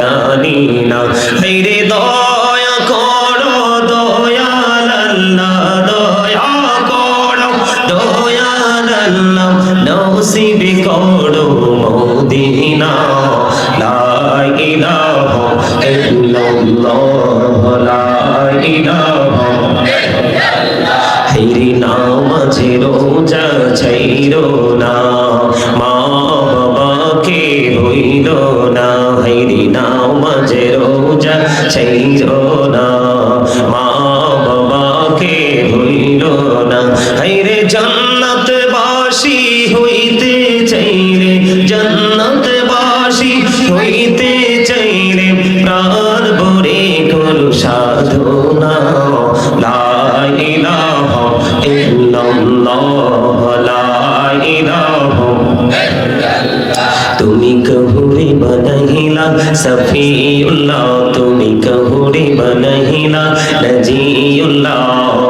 জানি না। মেরে দয়া জান্নাত বাসি হইতে চাইরে প্রাণ ভরে করু সাধনা। লা ইলাহা ইল্লাল্লাহ, লা ইলাহা তুমি কহুরে বনহিলা সফিউল্লাহ, তুমি কহুরে বনহিলা নজিউল্লাহ।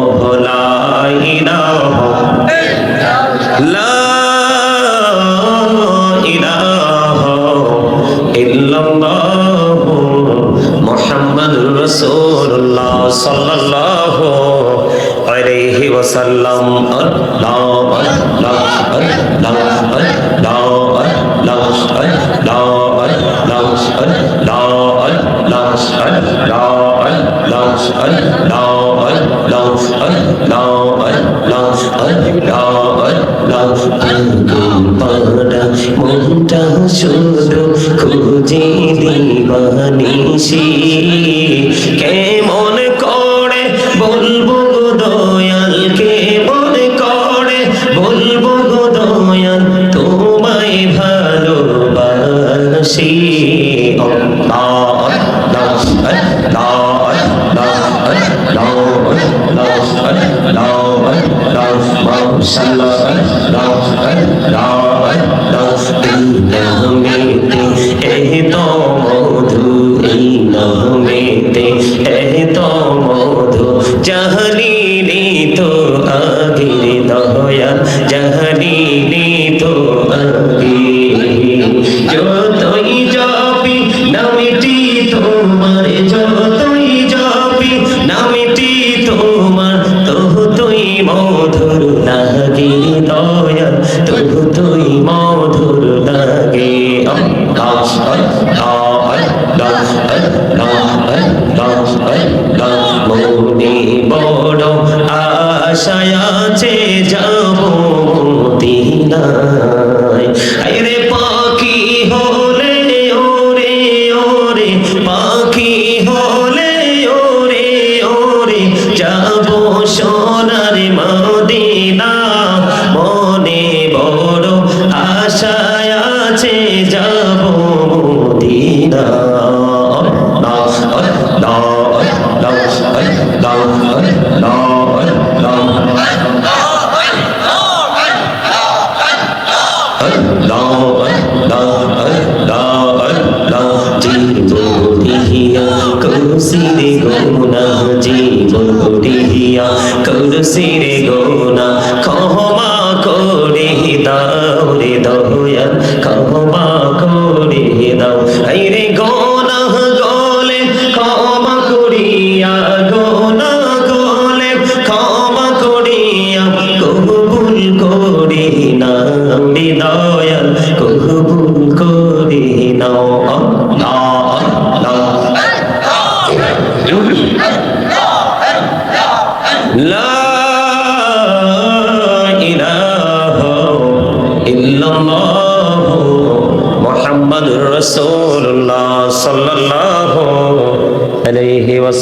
শুধু খুঁজে দিবানিসি কেমন করে বলব গো দয়াল? কেমন করে বলব গো দয়াল? তোমায় ভালোবাসি। আল্লাহ আল্লাহ আল্লাহ আল্লাহ আল্লাহ আল্লাহ আল্লাহ মাশাআল্লাহ আল্লাহ আল্লাহ আল্লাহ মধু Ilumina.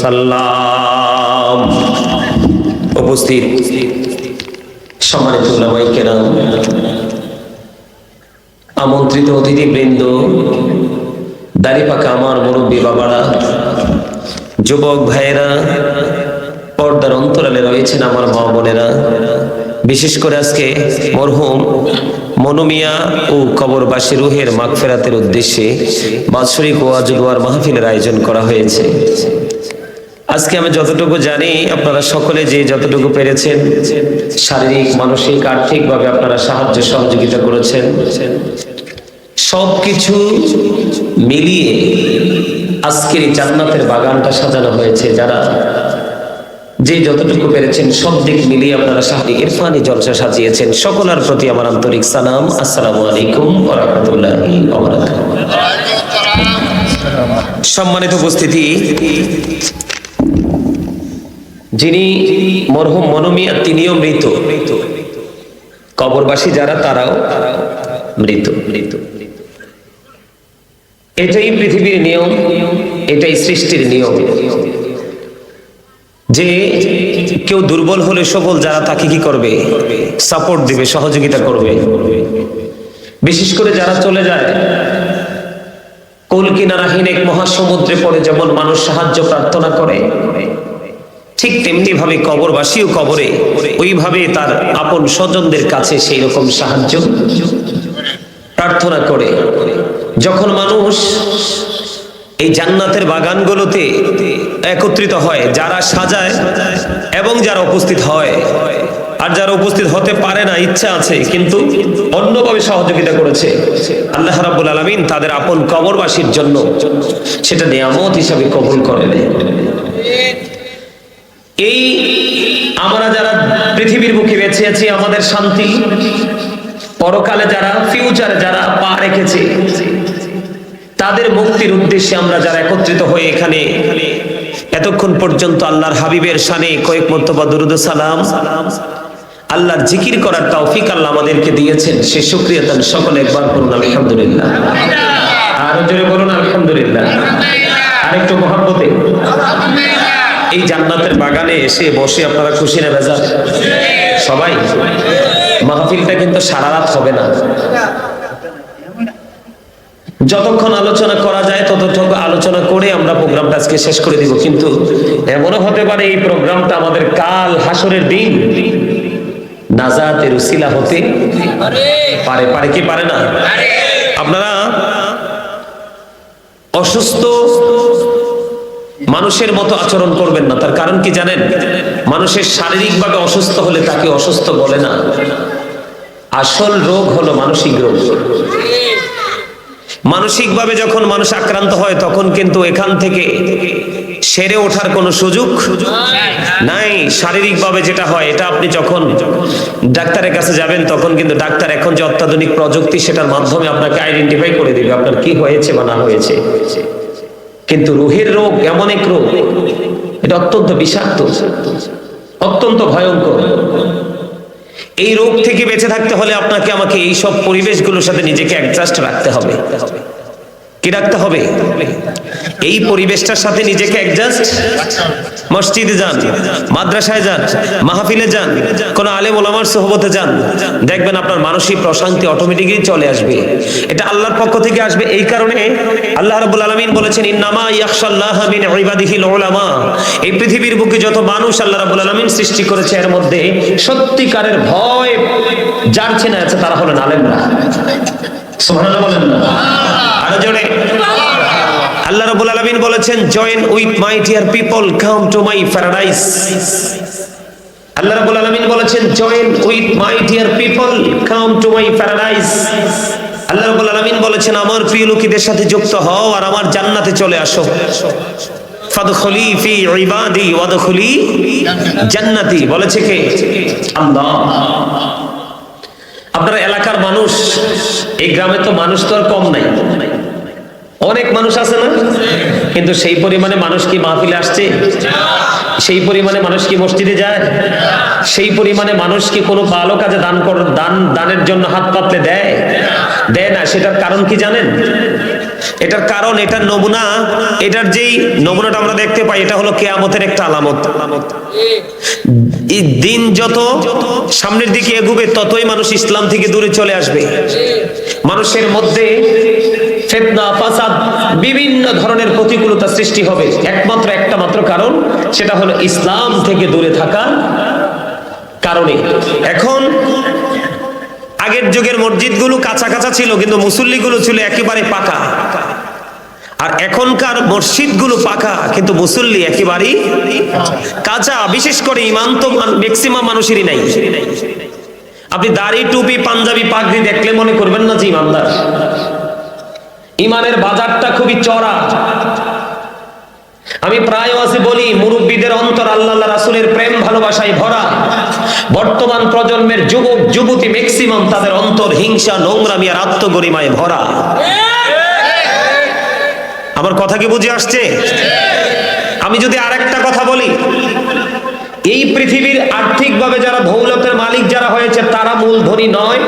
ওয়াসাল্লাম উপস্থিত। সম্মানিত ওলামাই কেরাম আমার মুরব্বী বাবারা, যুবক ভাইয়েরা, পর্দার অন্তরালে রয়েছেন আমার মা বোনেরা। বিশেষ করে আজকে মরহুম মনোমিয়া ও কবরবাসী রুহের মাগফেরাতের উদ্দেশ্যে বাৎসরিক ওয়াজ মাহফিলের আয়োজন করা হয়েছে। আজকে আমি যতটুকু জানি, আপনারা সকলে যে যতটুকু পেরেছেন, শারীরিক, মানসিক, আর্থিকভাবে আপনারা সাহায্য, সহযোগিতা করেছেন। সবকিছু মিলিয়ে আজকের জান্নাতের বাগানটা সাজানো হয়েছে। যারা যে যতটুকু পেরেছেন, সব দিক মিলিয়ে আপনারা সাহায্য ইরফানি জলসা সাজিয়েছেন। সকলের প্রতি আমার আন্তরিক সালাম। আসসালামু আলাইকুম রাহমাতুল্লাহি সম্মানিত উপস্থিতি যিনি মরহুম মনোমিয়া, তিনিও মৃত। কবরবাসী যারা, তারাও মৃত। মৃত এটাই পৃথিবীর নিয়ম, এটাই সৃষ্টির নিয়ম। যে কেউ দুর্বল হলে সবল, যারা তাকে কি করবে? সাপোর্ট দিবে, সহযোগিতা করবে। বিশেষ করে যারা চলে যায় কলকিনারাহীন এক মহাসমুদ্রে পড়ে, যেমন মানুষ সাহায্য প্রার্থনা করে। ঠিক তেমনি ভাবে কবরবাসীও কবরে। ওইভাবে তার আপন স্বজনদের কাছে সেই রকম সাহায্য প্রার্থনা করে। যখন মানুষ এই জান্নাতের বাগানগুলোতে একত্রিত হয়, যারা সাজায় এবং যারা উপস্থিত হয়, আর যারা উপস্থিত হতে পারে না, ইচ্ছা আছে, কিন্তু অন্যভাবে সহযোগিতা করেছে, আল্লাহ রাব্বুল আলামিন তাদের আপন কবরবাসীর জন্য সেটা নিয়ামত হিসাবে কবুল করে নেয় এই আমরা যারা পৃথিবীর বুকে বেঁচে আছি, আমাদের শান্তি পরকালে যারা ফিউচারে যারা পা রেখেছে, তাদের মুক্তির উদ্দেশ্যে আমরা যারা একত্রিত হয়ে এখানে, এতক্ষণ পর্যন্ত আল্লাহর হাবিবের সানে কয়েক মন্তব্য দুরুদ সালাম, আল্লাহর জিকির করার তৌফিক আল্লাহ আমাদেরকে দিয়েছেন। সে শুক্রিয়া তান সকলে একবার করুন, আলহামদুলিল্লাহ। আরও জোরে বলুন, আলহামদুলিল্লাহ। আরেকটু মহাব্বতে। এই জান্নাতের বাগানে এসে বসে আপনারা খুশি না বেজার? সবাই? মাহফিলটা কিন্তু সারা রাত হবে না। যতক্ষণ আলোচনা করা যায় ততক্ষণ আলোচনা করে আমরা প্রোগ্রামটা আজকে শেষ করে দিব। কিন্তু এমনও হতে পারে এই প্রোগ্রামটা আমাদের কাল হাসরের দিন। নাজাতের উসিলা হতে পারে পারে কি পারে না? আপনারা অসুস্থ মানুষের মতো আচরণ করবেন না। তার কারণ কি জানেন? মানুষের শারীরিকভাবে অসুস্থ হলে তাকে অসুস্থ বলে না। আসল রোগ হলো মানসিক রোগ। মানসিকভাবে যখন মানুষ আক্রান্ত হয়, তখন কিন্তু এখান থেকে সেরে ওঠার কোনো সুযোগ নাই। শারীরিকভাবে যেটা হয়, এটা আপনি যখন ডাক্তারের কাছে যাবেন, তখন কিন্তু ডাক্তার এখন যে অত্যাধুনিক প্রযুক্তি, সেটার মাধ্যমে আপনাকে আইডেন্টিফাই করে দিবে আপনার কি হয়েছে বা না হয়েছে। কিন্তু রোহের রোগ এমন এক রোগ, এটা অত্যন্ত বিষাক্ত, অত্যন্ত ভয়ঙ্কর। এই রোগ থেকে বেঁচে থাকতে হলে আপনাকে আমাকে এই সব পরিবেশগুলোর সাথে নিজেকে অ্যাডজাস্ট রাখতে হবে। কি রাখতে হবে? এই পরিবেশটার সাথে নিজেকে অ্যাডজাস্ট মসজিদে যান, মাদ্রাসায় যান, মাহফিলে যান, কোন আলেম ওলামার সোহবতে যান। দেখবেন আপনার মানসিক প্রশান্তি অটোমেটিকলি চলে আসবে। এটা আল্লাহর পক্ষ থেকে আসবে। এই কারণে আল্লাহ রাব্বুল আলামিন বলেছেন, ইন্নামা ইয়াখশাল্লাহ মিন ইবাদিহিল উলামা এই পৃথিবীর বুকে যত মানুষ আল্লাহ রাব্বুল আলামিন সৃষ্টি করেছে, এর মধ্যে সত্যিকারের ভয় যার চেনা আছে, তারা হলেন আলেমরা। সুবহানাল্লাহ বলেন না। আল্লাহ বলেছেন join with my dear people come to my paradise Allah বলেছেন join with my dear people come to my paradise Allah বলেছেন, আমার প্রিয় লোকেদের সাথে যুক্ত হও আর আমার জান্নাতে চলে আসো। ফাদখুলি ফি ইবাদি ওয়াদখুলি জান্নাতি। বলেছে কে? আল্লাহ। আপনার এলাকার মানুষ, এই গ্রামে তো মানুষ তো আর কম নাই। অনেক মানুষ আছে না? কিন্তু সেই পরিমাণে মানুষ কি মাহফিলে আসছে? সেই পরিমাণে মানুষ কি মসজিদে যায়? সেই পরিমাণে মানুষ কি কোনো ভালো কাজে দান কর, দান, দানের জন্য হাত পাতলে দেয়? দেয় না, সেটার কারণ কি জানেন? এটার কারণ, এটার নমুনা, এটার যেই নমুনাটা আমরা দেখতে পাই, এটা হলো কেয়ামতের একটা আলামত। দিন যত সামনের দিকে এগুবে, ততই মানুষ ইসলাম থেকে দূরে চলে আসবে। মানুষের মধ্যে ফেতনা, ফাসাদ, বিভিন্ন ধরনের প্রতিকূলতা সৃষ্টি হবে। একমাত্র একটা মাত্র কারণ, সেটা হলো ইসলাম থেকে দূরে থাকার কারণে। এখন আগের যুগের মসজিদগুলো কাঁচা কাঁচা ছিল, কিন্তু মুসল্লিগুলো ছিল একেবারে পাকা। আর এখনকার মসজিদগুলো পাকা, কিন্তু মুসল্লি একেবারেই কাঁচা। বিশেষ করে ইমান তো ম্যাক্সিমাম মানুষেরই নাই। আপনি দাড়ি, টুপি, পাঞ্জাবি, পাগড়ি দেখলে মনে করবেন না যে ইমানদার ইমানের বাজারটা খুবই চড়া আমি প্রায় আছে বলি, মুরব্বীদের অন্তর আল্লাহ রাসুলের প্রেম, ভালোবাসায় ভরা। বর্তমান প্রজন্মের যুবক, যুবতী ম্যাক্সিমাম তাদের অন্তর হিংসা, নোংরামি আর আত্মগরিমায় ভরা। আমার কথা কি বুঝে আসছে? আমি যদি আরেকটা কথা বলি এই পৃথিবীর আর্থিকভাবে যারা দৌলতের মালিক যারা হয়েছে তারা মূল ধনী নয়।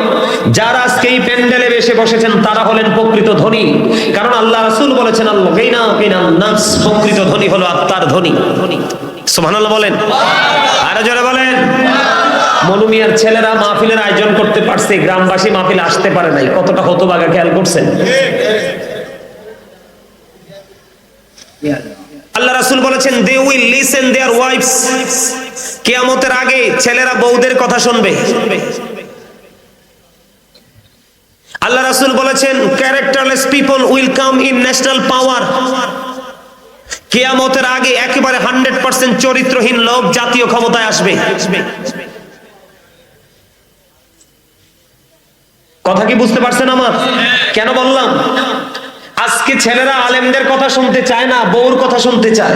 যারা আজকে এই প্যান্ডেলে বেশে বসেছেন তারা হলেন প্রকৃত ধনী। কারণ আল্লাহ রাসূল বলেছেন আল্লাহ প্রকৃত ধনী হলো আত্মার ধনী। সুবহানাল্লাহ বলেন। আরও জোরে বলেন। মনুমিয়ার ছেলেরা মাহফিলের আয়োজন করতে পারছে গ্রামবাসী মাহফিল আসতে পারে নাই। কতটা হতবাগা খেয়াল করছেন? আল্লাহ রাসূল বলেছেন they will listen their wives কিয়ামতের আগে ছেলেরা বউদের কথা শুনবে। আল্লাহ রাসূল বলেছেন characterless people will come in national power কিয়ামতের আগে একেবারে হান্ড্রেড পার্সেন্ট চরিত্রহীন লোক জাতীয় ক্ষমতায় আসবে। কথা কি বুঝতে পারছেন আমার? কেন বললাম? আজকে ছেলেরা আলেমদের কথা শুনতে চায় না, বউর কথা শুনতে চায়।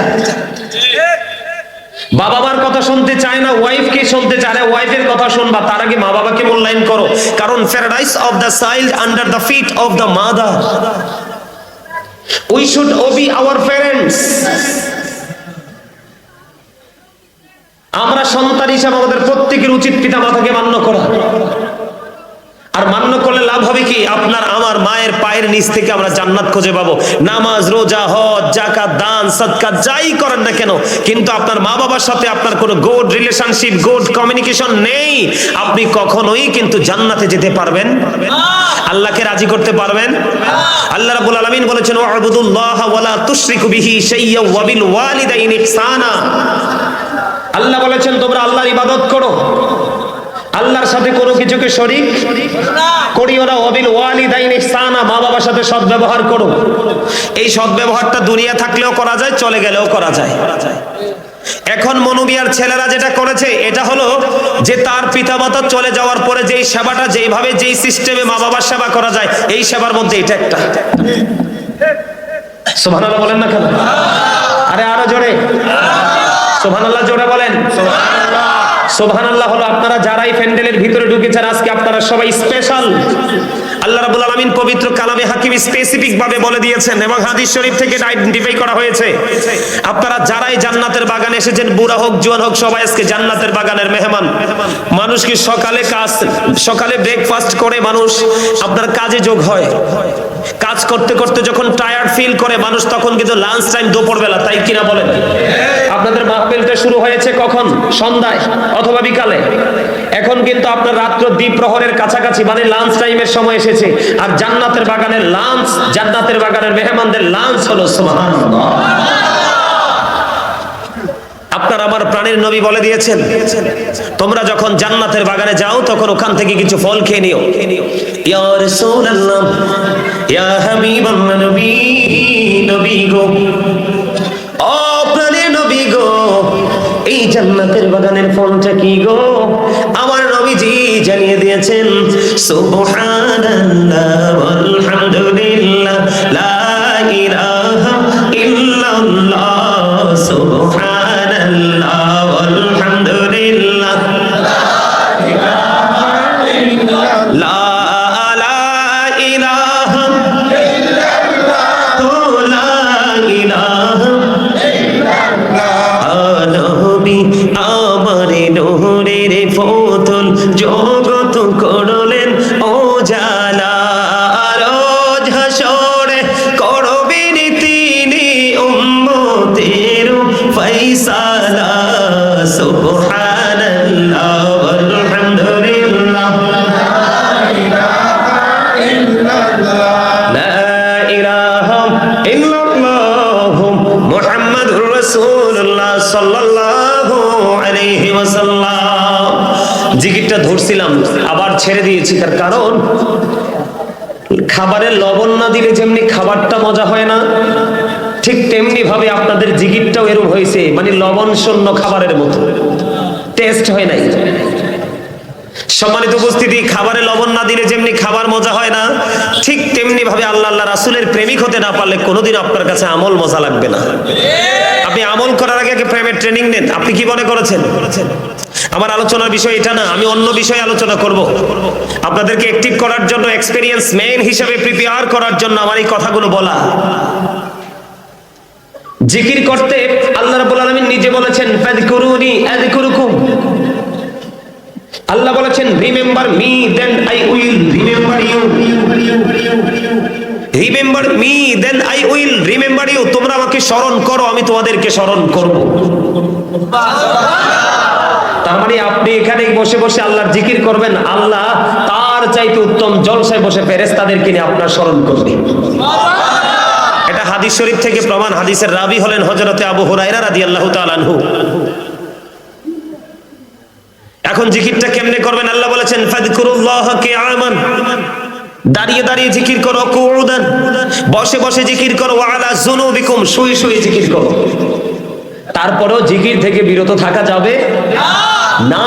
বাবা মার কথা শুনতে চায় না ওয়াইফ কে শুনতে চায় না ওয়াইফের কথা শুনবা, তার আগে মা বাবাকে মূল্যায়ন করো। কারণ paradise of the child under the feet of the mother we should obey our parents আমরা সন্তান হিসাবে আমাদের প্রত্যেকের উচিত পিতা মাতাকে মান্য করা। আর মান্য করলে লাভ হবে কি? আপনার আমার মায়ের পায়ের নিচ থেকে আমরা জান্নাত খুঁজে পাবো। নামাজ, রোজা, হজ জাকাত দান সদকাত যাই করেন না কেন, কিন্তু আপনার মা বাবার সাথে আপনার কোনো গুড রিলেশনশিপ গুড কমিউনিকেশন নেই। আপনি কখনোই কিন্তু জান্নাতে যেতে পারবেন। আল্লাহকে রাজি করতে পারবেন। আল্লাহ রাব্বুল আলামিন বলেছেন, ওয়াবুদুল্লাহ ওয়ালা তুশরিকু বিহি শাইয়্যা ওয়া বিল ইহসানা। আল্লাহ বলেছেন, তোমরা আল্লাহর ইবাদত করো। আল্লাহর সাথে কোনো কিছুকে শরিক করিও না অবিল ওয়ালিদাইন ইহসানা মা বাবার সাথে সদ্ব্যবহার করো। এই সদ্ব্যবহারটা দুনিয়া থাকলেও করা যায়, চলে গেলেও করা যায়। এখন মনুবিয়ার ছেলেরা যেটা করেছে, এটা হলো যে তার পিতামাতা চলে যাওয়ার পরে যেই সেবাটা, যেইভাবে যেই সিস্টেমে মা বাবার সেবা করা যায়, এই সেবার মধ্যে এটা একটা। সুবহানাল্লাহ বলেন না কেন? আরে আরও জোরে। সুবহানাল্লাহ জোরে বলেন। সোভান আল্লাহ হলো আপনারা যারাই প্যান্ডেলের ভিতরে ঢুকেছেন, আজকে আপনারা সবাই স্পেশাল আল্লাহ রাব্বুল আলামিন পবিত্র কালামে হাকিম স্পেসিফিক ভাবে বলে দিয়েছেন এবং হাদিস শরীফ থেকে আইডেন্টিফাই করা হয়েছে। আপনারা যারাই জান্নাতের বাগানে এসেছেন, বুড়া হোক, জোয়ান হোক, সবাই আজকে জান্নাতের বাগানের মেহমান। মানুষ কি সকালে কাজ, সকালে ব্রেকফাস্ট করে মানুষ? আপনার কাজে যোগ হয়। কাজ করতে করতে যখন টায়ার্ড ফিল করে মানুষ, তখন কিন্তু লাঞ্চ টাইম দুপুর বেলা তাই কিনা বলেন? আপনাদের মাহফিলটা শুরু হয়েছে কখন? সন্ধ্যায় অথবা বিকালে। এখন কিন্তু আপনার রাত্র দ্বীপ প্রহরের কাছাকাছি মানে লাঞ্চ টাইমের সময় এসেছে। আর জান্নাতের বাগানের লাঞ্চ জান্নাতের বাগানের মেহমানদের লাঞ্চ হলো আপনার আমার প্রাণের নবী বলে দিয়েছেন, তোমরা যখন জান্নাতের বাগানে যাও, তখন ওখান থেকে কিছু ফল খেয়ে নিও। ইয়া জান্নাতের বাগানের ফলটা কি গো? আমার নবীজি জানিয়ে দিয়েছেন সুবহানাল্লাহ আলহামদুলিল্লাহ লা জিকিরটা ধরছিলাম, আবার ছেড়ে দিয়েছি তার কারণ খাবারে লবণ না দিলে যেমনি খাবারটা মজা হয় না, ঠিক তেমনি ভাবে আপনাদের জিকিরটাও এরকম হয়েছে মানে লবণ শূন্য খাবারের মতো। টেস্ট হয় নাই। সম্মানিত উপস্থিতি, খাবারে লবণ না দিলে যেমনি খাবার মজা হয় না, ঠিক তেমনি ভাবে আল্লাহ আল্লাহ রাসুলের প্রেমিক হতে না পারলে কোনোদিন আপনার কাছে আমল মজা লাগবে না। করার আগে আগে প্রেমের ট্রেনিং নেন। আপনি কি মনে করেছেন? আমার আলোচনার বিষয় এটা না, আমি অন্য বিষয়ে আলোচনা করব। আপনাদেরকে অ্যাক্টিভ করার জন্য এক্সপেরিয়েন্স মেইন হিসেবে প্রিপেয়ার করার জন্য আমার এই কথাগুলো বলা। জিকির করতে আল্লাহ রাব্বুল আলামিন নিজে বলেছেন, ফাযকুরুনি আযকুরুকুম। আল্লাহ বলেছেন remember me then I will remember you. Remember me then I will remember you তোমরা আমাকে স্মরণ করো, আমি তোমাদেরকে স্মরণ করব। তার মানে আপনি এখানে বসে বসে আল্লাহর জিকির করবেন। আল্লাহ তার চাইতে উত্তম জলসায় বসে ফেরেশতাদেরকে নিয়ে আপনার স্মরণ করবে। এটা হাদিস শরীফ থেকে প্রমাণ। হাদিসের রাবি হলেন হযরতে আবু হুরায়রা রাদিয়াল্লাহু তাআলা আনহু। এখন জিকিরটা কেমনে করবেন? আল্লাহ বলেছেন, ফাযকুরুল্লাহ কিয়ামান। দাঁড়িয়ে দাঁড়িয়ে জিকির করো, কুউদান। বসে বসে জিকির করো, ওয়ালা যুনুবিকুম শুয়ে শুয়ে জিকির করো। তারপরও জিকির থেকে বিরত থাকা যাবে না।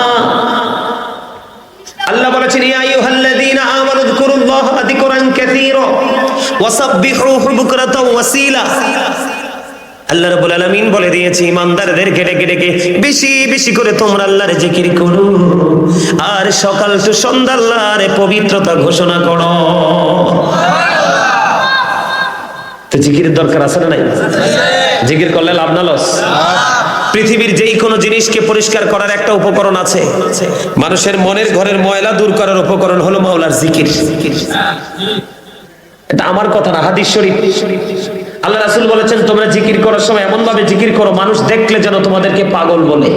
আল্লাহ বলেছেন, ইয়া আইয়ুহাল্লাযীনা আমানু যকুরুল্লাহা যিকরান কাসীরা ওয়াসাব্বিহুহু বুকরাতাও ওয়াসীলা। আল্লাহ রাব্বুল আলামিন বলে দিয়েছে, ইমানদারদেরকে ডেকে ডেকে বেশি বেশি করে তোমরা আল্লাহর জিকির করো। আর সকাল টু সন্ধ্যা আল্লাহর পবিত্রতা ঘোষণা করো। তো জিকিরের দরকার আছে না নাই? জিকির করলে লাভ না লস? পৃথিবীর যেই কোনো জিনিসকে পরিষ্কার করার একটা উপকরণ আছে। মানুষের মনের ঘরের ময়লা দূর করার উপকরণ হলো মাওলার জিকির। এটা আমার কথা না, হাদিস শরীফ। আল্লাহ রাসূল বলেছেন, তোমরা জিকির করার সময় এমন ভাবে জিকির করো, মানুষ দেখলে যেন তোমাদেরকে পাগল বলে।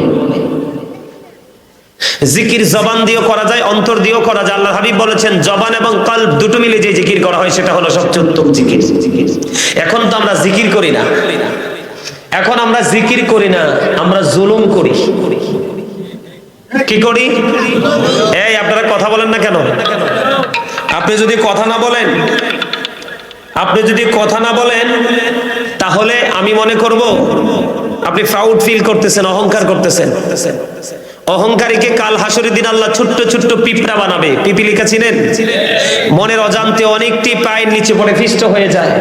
জিকির জবান দিয়েও করা যায়, অন্তর দিয়েও করা যায়। আল্লাহ হাবিব বলেছেন, জবান এবং কল্ব দুটো মিলে যে জিকির করা হয়, সেটা হলো সবচেয়ে উত্তম জিকির। এখন তো আমরা জিকির করি না। এখন আমরা জিকির করি না, আমরা জুলুম করি। কি করি? এই, আপনারা কথা বলেন না কেন? আপনি যদি কথা না বলেন আপনি যদি কথা না বলেন, তাহলে আমি মনে করব আপনি প্রাউড ফিল করতেছেন, অহংকার করতেছেন। অহংকারীকে কাল হাসরের দিন আল্লাহ ছোট্ট ছোট্ট পিঁপড়া বানাবে। পিপিলিকা চিনেন মনের অজান্তে অনেকটি পায়ের নিচে পড়ে ফিষ্ট হয়ে যায়।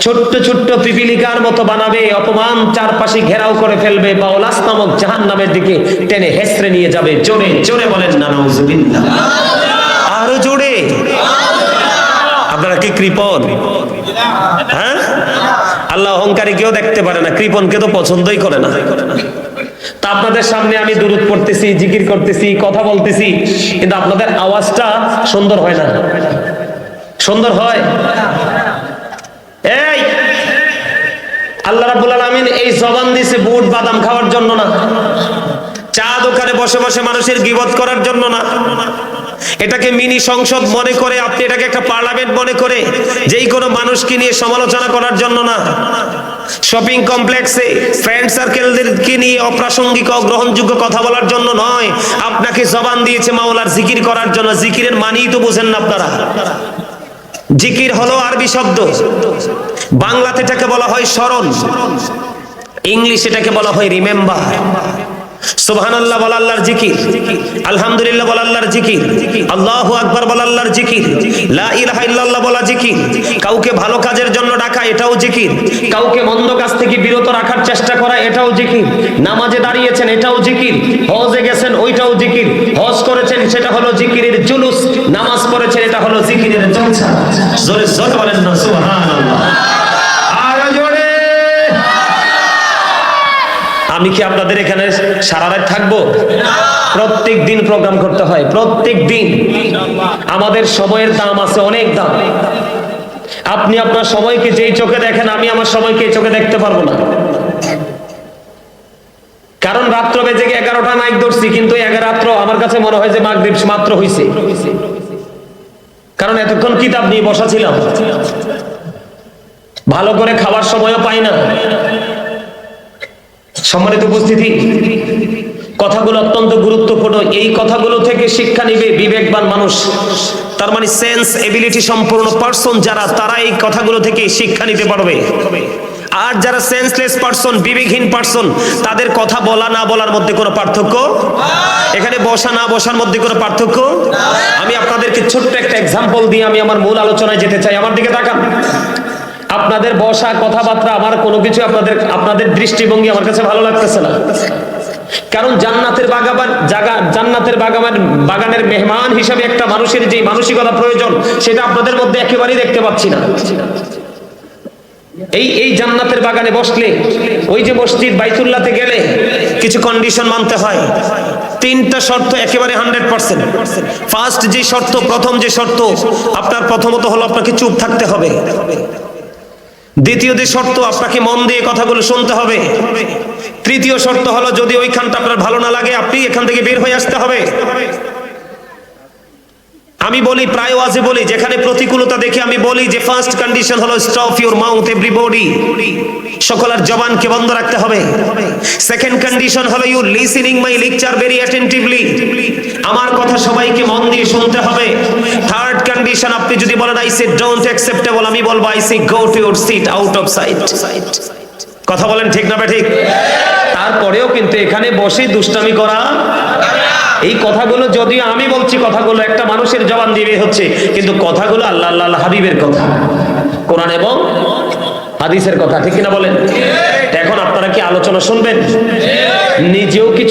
ছোট্ট ছোট্ট পিপিলিকার মতো বানাবে, অপমান চারপাশে ঘেরাও করে ফেলবে বাউলাস নামক জাহান নামের দিকে টেনে হেসড়ে নিয়ে যাবে। জোরে জোরে বলেন না নাউজুবিল্লাহ। আরও জোরে। আপনারা কি হ্যাঁ আল্লাহ অহংকারী কেউ দেখতে পারে না কৃপনকে তো পছন্দই করে না। তা আপনাদের সামনে আমি দূরত পড়তেছি, জিকির করতেছি, কথা বলতেছি, কিন্তু আপনাদের আওয়াজটা সুন্দর হয় না। সুন্দর হয়? এই! আল্লাহ রাব্বুল আলামিন এই জবান দিছে বুট বাদাম খাওয়ার জন্য না। চা দোকানে বসে বসে মানুষের গিবত করার জন্য না। এটাকে মিনি সংসদ মনে করে, আপনি এটাকে একটা পার্লামেন্ট মনে করে, যেই কোনো মানুষকে নিয়ে সমালোচনা করার জন্য না। শপিং কমপ্লেক্সে ফ্রেন্ড সার্কেলদেরকে নিয়ে অপ্রাসঙ্গিক, অগ্রহণযোগ্য কথা বলার জন্য নয়। আপনাকে জবান দিয়েছে মাওলার জিকির করার জন্য। জিকিরের মানেই তো বুঝেন না আপনারা। জিকির হলো আরবি শব্দ। বাংলাতে এটাকে বলা হয় স্মরণ। ইংলিশ এটাকে বলা হয় রিমেম্বার। আল্লাহু বল জিকির কাউকে ভালো কাজের জন্য ডাকা এটাও জিকির, কাউকে মন্দ কাজ থেকে বিরত রাখার চেষ্টা করা এটাও জিকির, নামাজে দাঁড়িয়েছেন এটাও জিকির, হজে গেছেন ওইটাও জিকির, হজ করেছেন সেটা হলো জিকিরের জুলুস, নামাজ পড়েছেন এটা হলো জিকিরের জলসা। জোরে জোরে বলেন না আমি কি আপনাদের এখানে সারা রাত থাকব? প্রত্যেক দিন প্রোগ্রাম করতে হয়, প্রত্যেক দিন। আমাদের সময়ের দাম আছে অনেক দাম। আপনি আপনার সময়কে যেই চোখে দেখেন, আমি আমার সময়কে চোখে দেখতে পারব না। কারণ রাত্র বেজে গিয়ে এগারোটা মাইক ধরছি, কিন্তু এগারো রাত্র আমার কাছে মনে হয় যে মাগরিব মাত্র হইছে। কারণ এতক্ষণ কিতাব নিয়ে বসা ছিলাম। ভালো করে খাবার সময়ও পাই না। সম্মানিত উপস্থিতি, কথাগুলো অত্যন্ত গুরুত্বপূর্ণ। এই কথাগুলো থেকে শিক্ষা নিবে বিবেকবান মানুষ। তার মানে সেন্স এবিলিটি সম্পূর্ণ পার্সন যারা তারা এই কথাগুলো থেকে শিক্ষা নিতে পারবে। আর যারা সেন্সলেস পার্সন বিবেকহীন পার্সন তাদের কথা বলা, না বলার মধ্যে কোনো পার্থক্য? এখানে বসা, না বসার মধ্যে কোনো পার্থক্য? আমি আপনাদেরকে ছোট্ট একটা এক্সাম্পল দিয়ে আমি আমার মূল আলোচনায় যেতে চাই। আমার দিকে তাকান। আপনাদের বসা কথাবার্তা আমার কোনো কিছু আপনাদের আপনাদের দৃষ্টিভঙ্গি আমার কাছে ভালো লাগতেছে না। কারণ জান্নাতের বাগাবান জায়গা জান্নাতের বাগানের বাগানের মেহমান হিসাবে একটা মানুষের যে মানসিকতা প্রয়োজন, সেটা আপনাদের মধ্যে একেবারেই দেখতে পাচ্ছি না। এই এই জান্নাতের বাগানে বসলে, ওই যে মসজিদ বাইতুল্লাতে গেলে কিছু কন্ডিশন মানতে হয়। তিনটা শর্ত একেবারে হান্ড্রেড পার্সেন্ট ফার্স্ট যে শর্ত, প্রথম যে শর্ত, আপনার প্রথমত হলো আপনাকে চুপ থাকতে হবে। দ্বিতীয় যে শর্ত, আপনাকে মন দিয়ে কথাগুলো শুনতে হবে। তৃতীয় শর্ত হলো, যদি ওইখানটা আপনার ভালো না লাগে, আপনি এখান থেকে বের হয়ে আসতে হবে। আমি বলি, প্রায় ওয়াজে বলি, যেখানে প্রতিকূলতা দেখে আমি বলি যে ফার্স্ট কন্ডিশন হলো স্টপ ইউর মাউথ এভরিবডি সকলের জবানকে বন্ধ রাখতে হবে। সেকেন্ড কন্ডিশন হলো you listening my lecture very attentively আমার কথা সবাইকে মন দিয়ে শুনতে হবে। থার্ড কন্ডিশন আপনি যদি বলেন আই সে ডোন্ট অ্যাকসেপ্টেবল আমি বলব I say go to your seat out of sight কথা বলেন ঠিক না ঠিক? তারপরেও কিন্তু এখানে বসে দুষ্টামি করা এই কথাগুলো যদিও আমি বলছি, কথাগুলো একটা মানুষের জবান দিয়ে হচ্ছে, কিন্তু কথাগুলো আল্লাহ আল্লাহ হাবিবের কথা। কোরআন এবং হাদিসের কথা, ঠিক কিনা বলেন? এখন আপনারা কি আলোচনা শুনবেন? নিজেও কিছু